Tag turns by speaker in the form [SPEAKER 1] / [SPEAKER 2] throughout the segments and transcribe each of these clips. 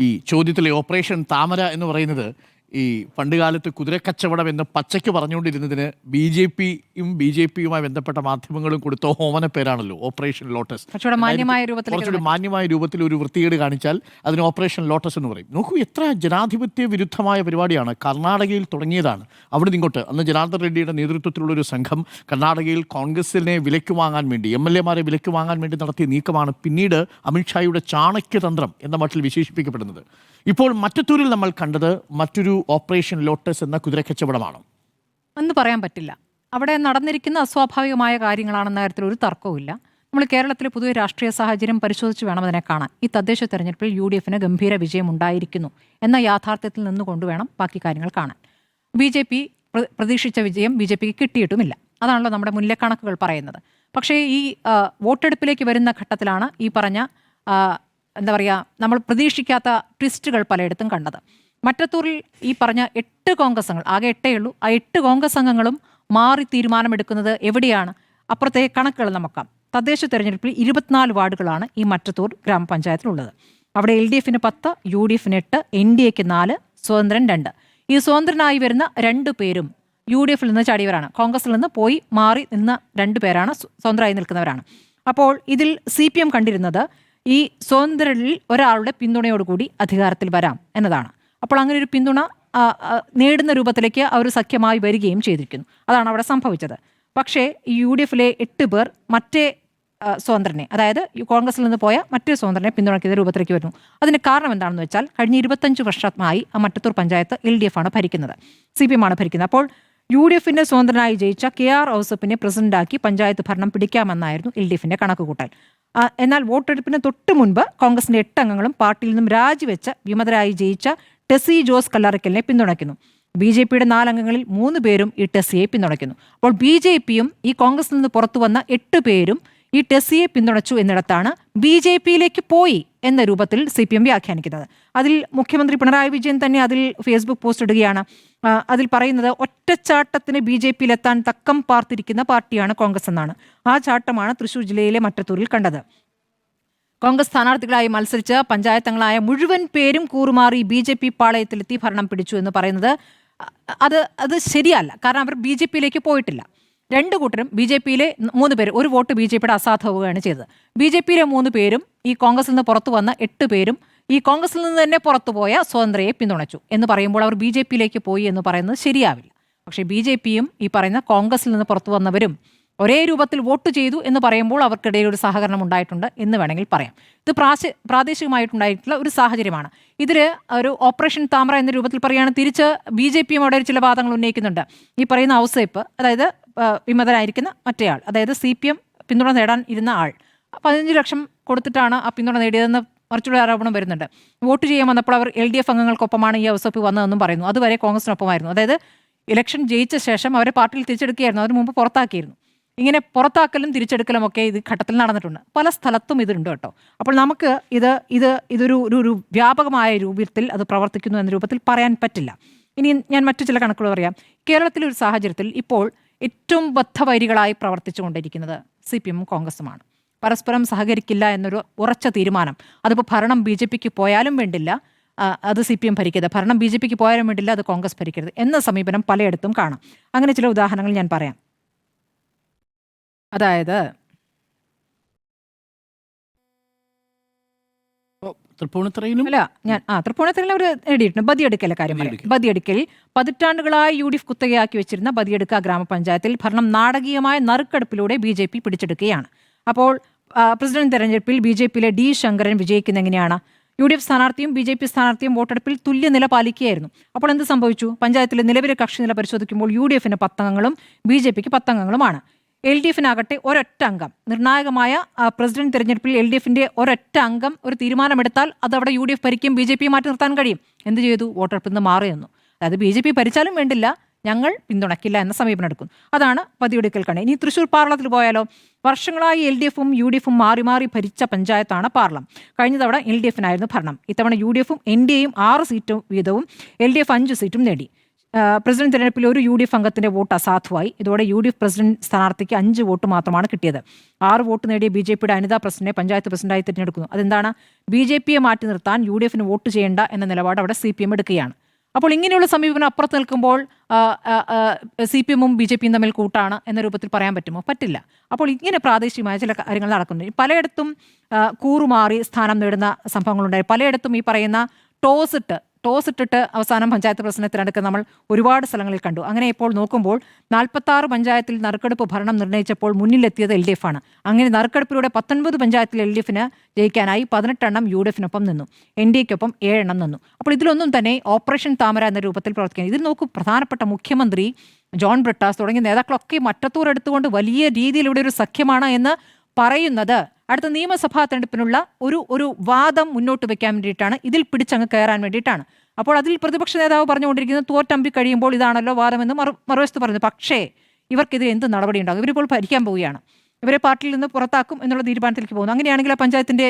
[SPEAKER 1] ഈ ചോദ്യത്തിലെ ഓപ്പറേഷൻ താമര എന്ന് പറയുന്നത് ഈ പണ്ടുകാലത്ത് കുതിരക്കച്ചവടം എന്ന് പച്ചയ്ക്ക് പറഞ്ഞുകൊണ്ടിരുന്നതിന് ബി ജെ പിയും ബി ജെ പിയുമായി ബന്ധപ്പെട്ട മാധ്യമങ്ങളും കൊടുത്ത ഓമന പേരാണല്ലോ ഓപ്പറേഷൻ ലോട്ടസ്
[SPEAKER 2] കുറച്ചുകൂടെ
[SPEAKER 1] കുറച്ചുകൂടി മാന്യമായ രൂപത്തിൽ ഒരു വൃത്തികേട് കാണിച്ചാൽ അതിന് ഓപ്പറേഷൻ ലോട്ടസ് എന്ന് പറയും. നോക്കൂ എത്ര ജനാധിപത്യ വിരുദ്ധമായ പരിപാടിയാണ് കർണാടകയിൽ തുടങ്ങിയതാണ്. അവിടെ നിങ്ങോട്ട് അന്ന് ജനാർദ്ദൻ റെഡ്ഡിയുടെ നേതൃത്വത്തിലുള്ള ഒരു സംഘം കർണാടകയിൽ കോൺഗ്രസിനെ വിലയ്ക്ക് വാങ്ങാൻ വേണ്ടി എം എൽ എമാരെ വിലയ്ക്ക് വാങ്ങാൻ വേണ്ടി നടത്തിയ നീക്കമാണ് പിന്നീട് അമിത്ഷായുടെ ചാണക്യതന്ത്രം എന്ന മട്ടിൽ വിശേഷിപ്പിക്കപ്പെടുന്നത്. ഇപ്പോൾ മറ്റത്തൂരിൽ നമ്മൾ കണ്ടത് മറ്റൊരു ഓപ്പറേഷൻ ലോട്ടസ് എന്ന കുതിരക്കച്ചവടമാണ്.
[SPEAKER 2] എന്ന് പറയാൻ പറ്റില്ല. അവിടെ നടന്നിരിക്കുന്ന അസ്വാഭാവികമായ കാര്യങ്ങളാണെന്ന കാര്യത്തിൽ ഒരു തർക്കവുമില്ല നമ്മൾ കേരളത്തിലെ പുതിയ രാഷ്ട്രീയ സാഹചര്യം പരിശോധിച്ച് വേണം അതിനെ കാണാൻ. ഈ തദ്ദേശ തെരഞ്ഞെടുപ്പിൽ യു ഡി എഫിന് ഗംഭീര വിജയം ഉണ്ടായിരിക്കുന്നു എന്ന യാഥാർത്ഥ്യത്തിൽ നിന്നുകൊണ്ട് വേണം ബാക്കി കാര്യങ്ങൾ കാണാൻ. ബി ജെ പി പ്രതീക്ഷിച്ച വിജയം ബി ജെ പിക്ക് കിട്ടിയിട്ടുമില്ല. അതാണല്ലോ നമ്മുടെ മുന്നിലെ കണക്കുകൾ പറയുന്നത്. പക്ഷേ ഈ വോട്ടെടുപ്പിലേക്ക് വരുന്ന ഘട്ടത്തിലാണ് ഈ പറഞ്ഞ എന്താ പറയുക നമ്മൾ പ്രതീക്ഷിക്കാത്ത ട്വിസ്റ്റുകൾ പലയിടത്തും കണ്ടത്. മറ്റത്തൂരിൽ ഈ പറഞ്ഞ എട്ട് കോൺഗ്രസ് അംഗങ്ങൾ ആകെ എട്ടേ ഉള്ളൂ. ആ എട്ട് കോൺഗ്രസ് അംഗങ്ങളും മാറി തീരുമാനമെടുക്കുന്നത് എവിടെയാണ്? അപ്പുറത്തെ കണക്കുകൾ നോക്കാം തദ്ദേശ തെരഞ്ഞെടുപ്പിൽ ഇരുപത്തിനാല് വാർഡുകളാണ് ഈ മറ്റത്തൂർ ഗ്രാമപഞ്ചായത്തിലുള്ളത്. അവിടെ എൽ ഡി എഫിന് പത്ത് യു ഡി എഫിന് എട്ട് എൻ ഡി എക്ക് നാല് സ്വതന്ത്രൻ രണ്ട്. ഈ സ്വതന്ത്രനായി വരുന്ന രണ്ടു പേരും യു ഡി എഫിൽ നിന്ന് ചാടിയവരാണ്. കോൺഗ്രസിൽ നിന്ന് പോയി മാറി നിന്ന രണ്ടു പേരാണ് സ്വ- സ്വതന്ത്രമായി നിൽക്കുന്നവരാണ്. അപ്പോൾ ഇതിൽ സി പി എം കണ്ടിരുന്നത് ഈ സ്വതന്ത്രരിൽ ഒരാളുടെ പിന്തുണയോടുകൂടി അധികാരത്തിൽ വരാം എന്നതാണ്. അപ്പോൾ അങ്ങനെ ഒരു പിന്തുണ നേടുന്ന രൂപത്തിലേക്ക് അവർ സഖ്യമായി വരികയും ചെയ്തിരിക്കുന്നു. അതാണ് അവിടെ സംഭവിച്ചത്. പക്ഷേ ഈ യു ഡി എഫിലെ എട്ട് പേർ മറ്റേ സ്വതന്ത്രനെ അതായത് കോൺഗ്രസിൽ നിന്ന് പോയ മറ്റൊരു സ്വതന്ത്രനെ പിന്തുണയ്ക്കുന്ന രൂപത്തിലേക്ക് വരുന്നു. അതിന് കാരണം എന്താണെന്ന് വെച്ചാൽ കഴിഞ്ഞ ഇരുപത്തഞ്ച് വർഷമായി ആ Mattathur panchayat L D F ആണ് ഭരിക്കുന്നത്. സി പി എം ആണ് ഭരിക്കുന്നത്. അപ്പോൾ യു ഡി എഫിന്റെ സ്വതന്ത്രനായി ജയിച്ച കെ ആർ ഔസപ്പിനെ പ്രസിഡന്റാക്കി പഞ്ചായത്ത് ഭരണം പിടിക്കാമെന്നായിരുന്നു എൽ ഡി എഫിന്റെ കണക്കുകൂട്ടൽ. എന്നാൽ വോട്ടെടുപ്പിന് തൊട്ട് മുൻപ് കോൺഗ്രസിന്റെ എട്ട് അംഗങ്ങളും പാർട്ടിയിൽ നിന്നും രാജിവെച്ച വിമതരായി ജയിച്ച ടെസി ജോസ് കല്ലറയ്ക്കലിനെ പിന്തുണയ്ക്കുന്നു. ബി ജെ പിയുടെ നാലംഗങ്ങളിൽ മൂന്ന് പേരും ഈ ടെസ്സിയെ പിന്തുണയ്ക്കുന്നു. അപ്പോൾ ബി ജെ പിയും ഈ കോൺഗ്രസിൽ നിന്ന് പുറത്തു വന്ന എട്ട് പേരും ഈ ടെസ്സിയെ പിന്തുണച്ചു എന്നിടത്താണ് ബി ജെ പിയിലേക്ക് പോയി എന്ന രൂപത്തിൽ സി പി എം വ്യാഖ്യാനിക്കുന്നത്. അതിൽ മുഖ്യമന്ത്രി പിണറായി വിജയൻ തന്നെ അതിൽ ഫേസ്ബുക്ക് പോസ്റ്റ് ഇടുകയാണ്. അതിൽ പറയുന്നത് ഒറ്റച്ചാട്ടത്തിന് ബി ജെ പിയിലെത്താൻ തക്കം പാർത്തിരിക്കുന്ന പാർട്ടിയാണ് കോൺഗ്രസ് എന്നാണ്. ആ ചാട്ടമാണ് തൃശൂർ ജില്ലയിലെ മറ്റത്തൂരിൽ കണ്ടത്. കോൺഗ്രസ് സ്ഥാനാർത്ഥികളായി മത്സരിച്ച് പഞ്ചായത്തങ്ങളായ മുഴുവൻ പേരും കൂറുമാറി ബി ജെ പി പാളയത്തിലെത്തി ഭരണം പിടിച്ചു എന്ന് പറയുന്നത് അത് അത് ശരിയല്ല. കാരണം അവർ ബി ജെ പിയിലേക്ക് പോയിട്ടില്ല. രണ്ട് കൂട്ടരും ബി ജെ പിയിലെ മൂന്ന് പേര് ഒരു വോട്ട് ബി ജെ പിയുടെ അസാധവുകയാണ് ചെയ്തത്. ബി ജെ പിയിലെ മൂന്ന് പേരും ഈ കോൺഗ്രസിൽ നിന്ന് പുറത്തു വന്ന എട്ട് പേരും ഈ കോൺഗ്രസിൽ നിന്ന് തന്നെ പുറത്തുപോയ സ്വതന്ത്രയെ പിന്തുണച്ചു എന്ന് പറയുമ്പോൾ അവർ ബി ജെ പിയിലേക്ക് പോയി എന്ന് പറയുന്നത് ശരിയാവില്ല. പക്ഷേ ബി ജെ പിയും ഈ പറയുന്ന കോൺഗ്രസിൽ നിന്ന് പുറത്തു വന്നവരും ഒരേ രൂപത്തിൽ വോട്ട് ചെയ്തു എന്ന് പറയുമ്പോൾ അവർക്കിടയിൽ ഒരു സഹകരണം ഉണ്ടായിട്ടുണ്ട് എന്ന് വേണമെങ്കിൽ പറയാം. ഇത് പ്രാശ പ്രാദേശികമായിട്ടുണ്ടായിട്ടുള്ള ഒരു സാഹചര്യമാണ്. ഇതിൽ ഒരു ഓപ്പറേഷൻ താമര എന്ന രൂപത്തിൽ പറയുകയാണ് തിരിച്ച് ബി ജെ പിയും അവിടെ ചില വാദങ്ങൾ ഉന്നയിക്കുന്നുണ്ട്. ഈ പറയുന്ന ഔസേപ്പ് അതായത് വിമതനായിരിക്കുന്ന മറ്റേയാൾ അതായത് സി പി എം പിന്തുണ നേടാൻ ഇരുന്ന ആൾ. പതിനഞ്ച് ലക്ഷം കൊടുത്തിട്ടാണ് ആ പിന്തുണ നേടിയതെന്ന് മറിച്ചുള്ള ആരോപണം വരുന്നുണ്ട്. വോട്ട് ചെയ്യാൻ വന്നപ്പോൾ അവർ എൽ ഡി എഫ് അംഗങ്ങൾക്കൊപ്പമാണ് ഈ ഔസേപ്പ് വന്നതെന്നും പറയുന്നു. അതുവരെ കോൺഗ്രസിനൊപ്പമായിരുന്നു. അതായത് ഇലക്ഷൻ ജയിച്ച ശേഷം അവരെ പാർട്ടിയിൽ തിരിച്ചെടുക്കുകയായിരുന്നു. അതിന് മുമ്പ് പുറത്താക്കിയിരുന്നു. ഇങ്ങനെ പുറത്താക്കലും തിരിച്ചെടുക്കലും ഒക്കെ ഇത് ഘട്ടത്തിൽ നടന്നിട്ടുണ്ട്. പല സ്ഥലത്തും ഇതുണ്ട് കേട്ടോ. അപ്പോൾ നമുക്ക് ഇത് ഇത് ഇതൊരു ഒരു ഒരു വ്യാപകമായ രൂപത്തിൽ അത് പ്രവർത്തിക്കുന്നു എന്ന രൂപത്തിൽ പറയാൻ പറ്റില്ല. ഇനി ഞാൻ മറ്റു ചില കണക്കുകൾ പറയാം. കേരളത്തിലെ ഒരു സാഹചര്യത്തിൽ ഇപ്പോൾ ഏറ്റവും ബദ്ധവൈരികളായി പ്രവർത്തിച്ചുകൊണ്ടിരിക്കുന്നത് സി പി എമ്മും കോൺഗ്രസുമാണ്. പരസ്പരം സഹകരിക്കില്ല എന്നൊരു ഉറച്ച തീരുമാനം. അതിപ്പോൾ ഭരണം ബി ജെ പിക്ക് പോയാലും വേണ്ടില്ല അത് സി പി എം ഭരിക്കരുത്. ഭരണം ബി ജെ പിക്ക് പോയാലും വേണ്ടില്ല അത് കോൺഗ്രസ് ഭരിക്കരുത് എന്ന സമീപനം പലയിടത്തും കാണാം. അങ്ങനെ ചില ഉദാഹരണങ്ങൾ ഞാൻ പറയാം. അതായത്
[SPEAKER 1] തൃപ്പൂണിത്തറയിലും
[SPEAKER 2] അല്ല ഞാൻ ആ തൃപ്പൂണിത്തറയിൽ അവർ നേടിയിട്ടുണ്ട് ബദിയെടുക്കലെ കാര്യം പറയാം. ബദിയെടുക്കൽ പതിറ്റാണ്ടുകളായി യു ഡി എഫ് കുത്തകയാക്കി വെച്ചിരുന്ന ബദിയെടുക്ക ഗ്രാമപഞ്ചായത്തിൽ ഭരണം നാടകീയമായ നറുക്കെടുപ്പിലൂടെ ബി ജെ പി പിടിച്ചെടുക്കുകയാണ്. അപ്പോൾ പ്രസിഡന്റ് തെരഞ്ഞെടുപ്പിൽ ബി ജെ പിയിലെ ഡി ശങ്കരൻ വിജയിക്കുന്ന എങ്ങനെയാണ്? യു ഡി എഫ് സ്ഥാനാർത്ഥിയും ബി ജെ പി സ്ഥാനാർത്ഥിയും വോട്ടെടുപ്പിൽ തുല്യനില പാലിക്കുകയായിരുന്നു. അപ്പോൾ എന്ത് സംഭവിച്ചു? പഞ്ചായത്തിലെ നിലവിലെ കക്ഷി നില പരിശോധിക്കുമ്പോൾ യു ഡി എഫിന് പത്തംഗങ്ങളും ബി ജെ പിക്ക് പത്തംഗങ്ങളുമാണ്. എൽ ഡി എഫിനാകട്ടെ ഒരൊറ്റ അംഗം നിർണായകമായ പ്രസിഡന്റ് തെരഞ്ഞെടുപ്പിൽ എൽ ഡി എഫിന്റെ ഒരൊറ്റ അംഗം ഒരു തീരുമാനമെടുത്താൽ അത് അവിടെ യു ഡി എഫ് ഭരിക്കും ബി ജെ പി മാറ്റി നിർത്താൻ കഴിയും. എന്ത് ചെയ്തു? വോട്ടെടുപ്പിൽ നിന്ന് മാറി നിന്നു. അതായത് ബി ജെ പി ഭരിച്ചാലും വേണ്ടില്ല ഞങ്ങൾ പിന്തുണയ്ക്കില്ല എന്ന സമീപനം എടുക്കും. അതാണ് പതിയെടുക്കൽ കണി. ഇനി തൃശ്ശൂർ പാർലത്തിൽ പോയാലോ? വർഷങ്ങളായി എൽ ഡി എഫും യു ഡി എഫും മാറി മാറി ഭരിച്ച പഞ്ചായത്താണ് പാർലം. കഴിഞ്ഞ തവണ എൽ ഡി എഫിനായിരുന്നു ഭരണം. ഇത്തവണ യു ഡി എഫും എൻ ഡി എയും ആറ് സീറ്റും വീതവും എൽ ഡി എഫ് അഞ്ച് സീറ്റും നേടി. പ്രസിഡന്റ് തെരഞ്ഞെടുപ്പിൽ ഒരു യു ഡി എഫ് അംഗത്തിന്റെ വോട്ട് അസാധുവായി. ഇതോടെ യു ഡി എഫ് പ്രസിഡന്റ് സ്ഥാനാർത്ഥിക്ക് അഞ്ച് വോട്ട് മാത്രമാണ് കിട്ടിയത്. ആറ് വോട്ട് നേടിയ ബി ജെ പിയുടെ അനിതാ പ്രസിഡന്റിനെ പഞ്ചായത്ത് പ്രസിഡന്റായി തിരഞ്ഞെടുക്കുന്നു. അതെന്താണ്? ബി ജെ പിയെ മാറ്റി നിർത്താൻ യു ഡി എഫിന് വോട്ട് ചെയ്യേണ്ട എന്ന നിലപാട് അവിടെ സി പി എം എടുക്കുകയാണ്. അപ്പോൾ ഇങ്ങനെയുള്ള സമീപനം അപ്പുറത്ത് നിൽക്കുമ്പോൾ സി പി എമ്മും ബി ജെ പിയും തമ്മിൽ കൂട്ടാണ് എന്ന രൂപത്തിൽ പറയാൻ പറ്റുമോ? പറ്റില്ല. അപ്പോൾ ഇങ്ങനെ പ്രാദേശികമായ ചില കാര്യങ്ങൾ നടക്കുന്നു പലയിടത്തും കൂറുമാറി സ്ഥാനം നേടുന്ന സംഭവങ്ങളുണ്ടായി. പലയിടത്തും ഈ പറയുന്ന ടോസ് ഇട്ട് ടോസ് ഇട്ടിട്ട് അവസാനം പഞ്ചായത്ത് പ്രസിഡന്റ് തിരഞ്ഞെടുക്കുക നമ്മൾ ഒരുപാട് സ്ഥലങ്ങളിൽ കണ്ടു. അങ്ങനെ ഇപ്പോൾ നോക്കുമ്പോൾ നാൽപ്പത്താറ് പഞ്ചായത്തിൽ നറുക്കെടുപ്പ് ഭരണം നിർണയിച്ചപ്പോൾ മുന്നിലെത്തിയത് എൽ ഡി എഫ് ആണ്. അങ്ങനെ നറുക്കെടുപ്പിലൂടെ പത്തൊൻപത് പഞ്ചായത്തിൽ എൽ ഡി എഫിന് ജയിക്കാനായി പതിനെട്ടെണ്ണം യു ഡി എഫിനൊപ്പം നിന്നു. എൻ ഡി എക്കൊപ്പം ഏഴെണ്ണം നിന്നു. അപ്പോൾ ഇതിലൊന്നും തന്നെ ഓപ്പറേഷൻ താമര എന്ന രൂപത്തിൽ പ്രവർത്തിക്കുന്നു ഇതിൽ നോക്കൂ പ്രധാനപ്പെട്ട മുഖ്യമന്ത്രി ജോൺ ബ്രിട്ടാസ് തുടങ്ങിയ നേതാക്കളൊക്കെ മറ്റത്തൂർ എടുത്തുകൊണ്ട് വലിയ രീതിയിൽ ഇവിടെ ഒരു സഖ്യമാണ് എന്ന് പറയുന്നത് അടുത്ത നിയമസഭാ തെരഞ്ഞെടുപ്പിനുള്ള ഒരു ഒരു വാദം മുന്നോട്ട് വെക്കാൻ വേണ്ടിയിട്ടാണ് ഇതിൽ പിടിച്ചങ്ങ് കയറാൻ വേണ്ടിയിട്ടാണ്. അപ്പോൾ അതിൽ പ്രതിപക്ഷ നേതാവ് പറഞ്ഞുകൊണ്ടിരിക്കുന്നത് തോറ്റമ്പി കഴിയുമ്പോൾ ഇതാണല്ലോ വാദമെന്ന് മറു മറുവശത്ത് പറയുന്നു പക്ഷേ ഇവർക്കെതിരെ എന്ത് നടപടി ഉണ്ടാകും ഇവരിപ്പോൾ ഭരിക്കാൻ പോവുകയാണ്. ഇവരെ പാർട്ടിയിൽ നിന്ന് പുറത്താക്കും എന്നുള്ള തീരുമാനത്തിലേക്ക് പോകുന്നു. അങ്ങനെയാണെങ്കിൽ ആ പഞ്ചായത്തിന്റെ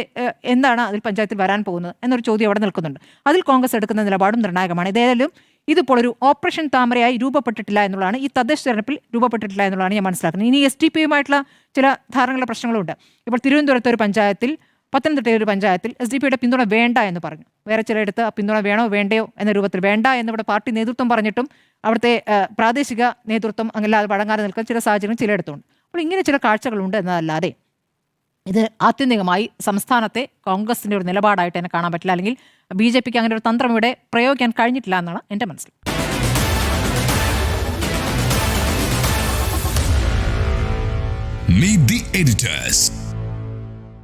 [SPEAKER 2] എന്താണ് അതിൽ പഞ്ചായത്തിൽ വരാൻ പോകുന്നത് എന്നൊരു ചോദ്യം അവിടെ നിൽക്കുന്നുണ്ട്. അതിൽ കോൺഗ്രസ് എടുക്കുന്ന നിലപാടും നിർണായകമാണ്. ഇതേതായാലും ഇതിപ്പോൾ ഒരു ഓപ്പറേഷൻ താമരയായി രൂപപ്പെട്ടിട്ടില്ല എന്നുള്ളതാണ്. ഈ തദ്ദേശ തെരഞ്ഞെടുപ്പിൽ രൂപപ്പെട്ടിട്ടില്ല എന്നുള്ളതാണ് ഞാൻ മനസ്സിലാക്കുന്നത്. ഇനി എസ് ടി പിയുമായിട്ടുള്ള ചില ധാരണകളുടെ പ്രശ്നങ്ങളുണ്ട്. ഇപ്പോൾ തിരുവനന്തപുരത്തെ ഒരു പഞ്ചായത്തിൽ പത്തനംതിട്ട ഒരു പഞ്ചായത്തിൽ എസ് ഡി പിയുടെ പിന്തുണ വേണ്ട എന്ന് പറഞ്ഞു. വേറെ ചിലയിടത്ത് പിന്തുണ വേണോ വേണ്ടയോ എന്ന രൂപത്തിൽ വേണ്ട എന്നിവിടെ പാർട്ടി നേതൃത്വം പറഞ്ഞിട്ടും അവിടുത്തെ പ്രാദേശിക നേതൃത്വം അങ്ങനെയല്ലാതെ വഴങ്ങാതെ നിൽക്കുന്ന ചില സാഹചര്യം ചിലയിടത്തുണ്ട്. അപ്പോൾ ഇങ്ങനെ ചില കാഴ്ചകളുണ്ട് എന്നതല്ലാതെ ഇത് ആത്യന്തികമായി സംസ്ഥാനത്തെ കോൺഗ്രസിന്റെ ഒരു നിലപാടായിട്ട് തന്നെ കാണാൻ പറ്റില്ല അല്ലെങ്കിൽ ബി ജെ പിക്ക് അങ്ങനെ ഒരു തന്ത്രം ഇവിടെ പ്രയോഗിക്കാൻ കഴിഞ്ഞിട്ടില്ല എന്നാണ് എന്റെ മനസ്സിൽ
[SPEAKER 3] Meet the editors.